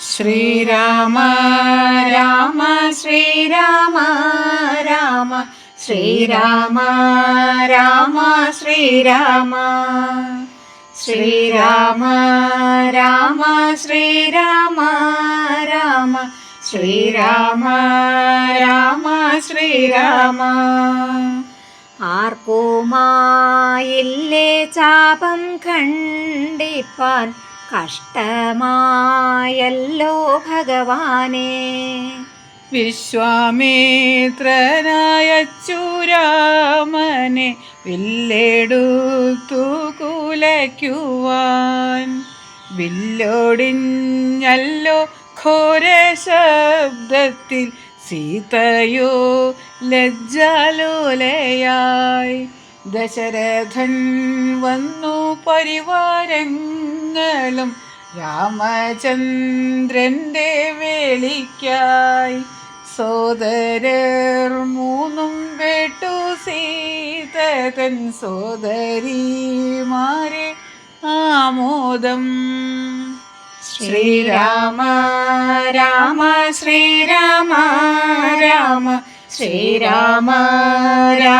ശ്രീരാമ രാമ ശ്രീരാമ രാമ ശ്രീരാമ രാമ ശ്രീരാമ. ശ്രീരാമ രാമ ശ്രീരാമ രാമ ശ്രീരാമ രാമ ശ്രീരാമ. ആർക്കുമായില്ലേ ചാപം ഖണ്ഡിപ്പാൻ കഷ്ടമായല്ലോ ഭഗവാനെ. വിശ്വാമിത്രനായച്ചുരാമനെ വില്ലെടുത്തു കുലയ്ക്കുവാൻ. വില്ലോടിഞ്ഞല്ലോ ഘോര ശബ്ദത്തിൽ സീതയോ ലജ്ജാലോലയായി. ദശരഥൻ വന്നു പരിവാരങ്ങളും രാമചന്ദ്രന്റെ വേളിക്കായി സോദരർ മൂന്നും വേട്ടു സീതതൻ സോദരിമാരെ ആമോദം. ശ്രീരാമ രാമ ശ്രീരാമ രാമ. ശ്രീരാമ രാമ.